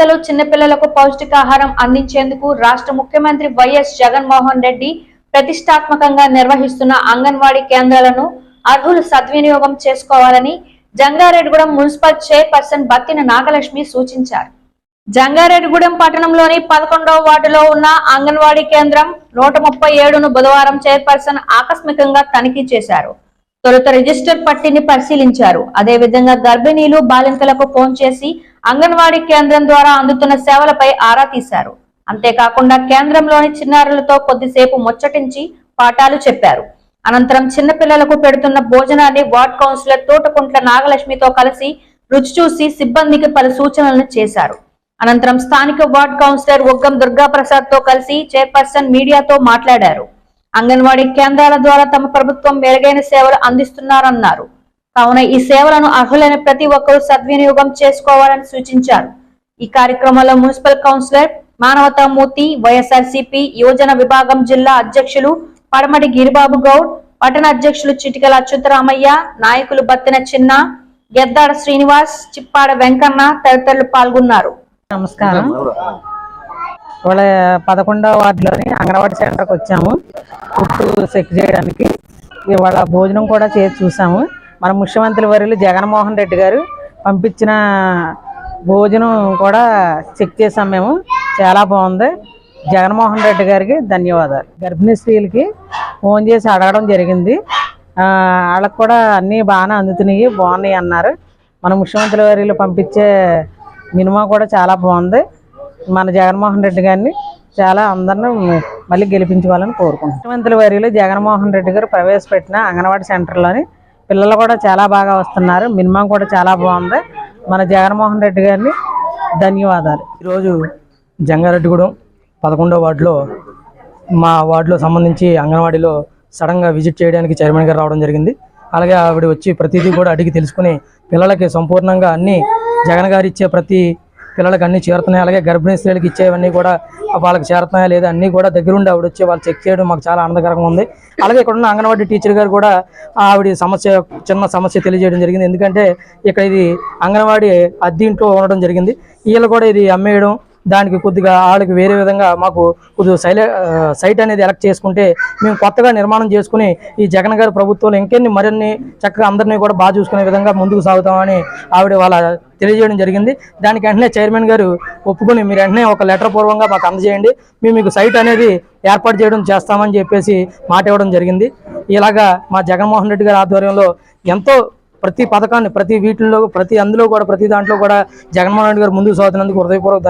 బాలింతలు చిన్నపిల్లలకు పౌష్టికాహారం అందించేందుకు రాష్ట్ర ముఖ్యమంత్రి వైఎస్ జగన్మోహన్ రెడ్డి ప్రతిష్టాత్మకంగా నిర్వహిస్తున్న అంగన్వాడీ కేంద్రాలను అర్హులు సద్వినియోగం చేసుకోవాలని జంగారెడ్డిగూడెం మున్సిపల్ చైర్పర్సన్ బత్తిన నాగలక్ష్మి సూచించారు. జంగారెడ్డిగూడెం పట్టణంలోని పదకొండవ వార్డులో ఉన్న అంగన్వాడీ కేంద్రం నూట ముప్పై ఏడును బుధవారం చైర్పర్సన్ ఆకస్మికంగా తనిఖీ చేశారు. తొలుత రిజిస్టర్ పట్టిని పరిశీలించారు. అదేవిధంగా గర్భిణీలు బాలింతలకు ఫోన్ చేసి అంగన్వాడీ కేంద్రం ద్వారా అందుతున్న సేవలపై ఆరా తీశారు. అంతేకాకుండా కేంద్రంలోని చిన్నారులతో కొద్దిసేపు ముచ్చటించి పాఠాలు చెప్పారు. అనంతరం చిన్నపిల్లలకు పెడుతున్న భోజనాన్ని వార్డ్ కౌన్సిలర్ తోటకుంట్ల నాగలక్ష్మితో కలిసి రుచి చూసి సిబ్బందికి పలు సూచనలను చేశారు. అనంతరం స్థానిక వార్డ్ కౌన్సిలర్ ఒగ్గం దుర్గాప్రసాద్తో కలిసి చైర్పర్సన్ మీడియాతో మాట్లాడారు. అంగన్వాడీ కేంద్రాల ద్వారా తమ ప్రభుత్వం మెరుగైన సేవలు అందిస్తున్నారన్నారు. కావున ఈ సేవలను అర్హులైన ప్రతి ఒక్కరూ సద్వినియోగం చేసుకోవాలని సూచించారు. ఈ కార్యక్రమంలో మున్సిపల్ కౌన్సిలర్ మానవతామూర్తి వైఎస్ఆర్సీపీ యువజన విభాగం జిల్లా అధ్యక్షులు పడమటి గిరిబాబు గౌడ్ పట్టణ అధ్యక్షులు చిటికల అచ్యుతరామయ్య నాయకులు బత్తిన చిన్న గెద్దాడ శ్రీనివాస్ చిప్పాడ వెంకన్న తదితరులు పాల్గొన్నారు. నమస్కారం. ఇవాళ పదకొండవ వార్డులోని అంగన్వాడీ సెంటర్కి వచ్చాము. ఫుడ్ చెక్ చేయడానికి. ఇవాళ భోజనం కూడా చేసి చూసాము. మన ముఖ్యమంత్రి వర్యులు జగన్మోహన్ రెడ్డి గారు పంపించిన భోజనం కూడా చెక్ చేసాం మేము. చాలా బాగుంది. జగన్మోహన్ రెడ్డి గారికి ధన్యవాదాలు. గర్భిణీ స్త్రీలకి ఫోన్ చేసి అడగడం జరిగింది. వాళ్ళకు వాళ్ళకి కూడా అన్నీ బాగానే అందుతున్నాయి బాగున్నాయి అన్నారు. మన ముఖ్యమంత్రి వర్యులు పంపించే మినిమా కూడా చాలా బాగుంది. మన జగన్మోహన్ రెడ్డి గారిని చాలా అందరిని మళ్ళీ గెలిపించుకోవాలని కోరుకుంటున్నాం. ముఖ్యమంత్రి వారిలో జగన్మోహన్ రెడ్డి గారు ప్రవేశపెట్టిన అంగన్వాడీ సెంటర్లోని పిల్లలు కూడా చాలా బాగా వస్తున్నారు. మినిమం కూడా చాలా బాగుంది. మన జగన్మోహన్ రెడ్డి గారిని ధన్యవాదాలు. ఈరోజు జంగారెడ్డిగూడెం పదకొండో వార్డులో మా వార్డులో సంబంధించి అంగన్వాడీలో సడన్గా విజిట్ చేయడానికి చైర్మన్ గారు రావడం జరిగింది. అలాగే ఆవిడ వచ్చి ప్రతిదీ కూడా అడిగి తెలుసుకుని పిల్లలకి సంపూర్ణంగా అన్ని జగన్ గారు ఇచ్చే ప్రతి పిల్లలకి అన్ని చేరుతున్నాయి. అలాగే గర్భిణీ స్త్రీలకు ఇచ్చేవన్నీ కూడా వాళ్ళకి చేరుతున్నాయా లేదా అన్నీ కూడా దగ్గరుండి ఆవిడ వచ్చి వాళ్ళు చెక్ చేయడం మాకు చాలా ఆనందకరంగా ఉంది. అలాగే ఇక్కడ ఉన్న అంగన్వాడీ టీచర్ గారు కూడా ఆవిడ సమస్య చిన్న సమస్య తెలియజేయడం జరిగింది. ఎందుకంటే ఇక్కడ ఇది అంగన్వాడీ అద్దె ఇంట్లో ఉండడం జరిగింది. వీళ్ళు కూడా ఇది అమ్మేయడం దానికి కొద్దిగా వాళ్ళకి వేరే విధంగా మాకు కొద్దిగా సైలే సైట్ అనేది ఎలక్ట్ చేసుకుంటే మేము కొత్తగా నిర్మాణం చేసుకుని ఈ జగన్ గారి ప్రభుత్వంలో ఇంకెన్ని మరిన్ని చక్కగా అందరినీ కూడా బాగా చూసుకునే విధంగా ముందుకు సాగుతామని ఆవిడ వాళ్ళ తెలియజేయడం జరిగింది. దానికి వెంటనే చైర్మన్ గారు ఒప్పుకొని మీరు వెంటనే ఒక లెటర్ పూర్వంగా మాకు అందజేయండి. మేము మీకు సైట్ అనేది ఏర్పాటు చేయడం చేస్తామని చెప్పేసి మాట ఇవ్వడం జరిగింది. ఇలాగా మా జగన్మోహన్ రెడ్డి గారి ఆధ్వర్యంలో ఎంతో ప్రతి పథకాన్ని ప్రతి వీటిల్లో ప్రతి అందులో కూడా ప్రతి దాంట్లో కూడా జగన్మోహన్ రెడ్డి గారు ముందుకు సాగుతున్నందుకు హృదయపూర్వక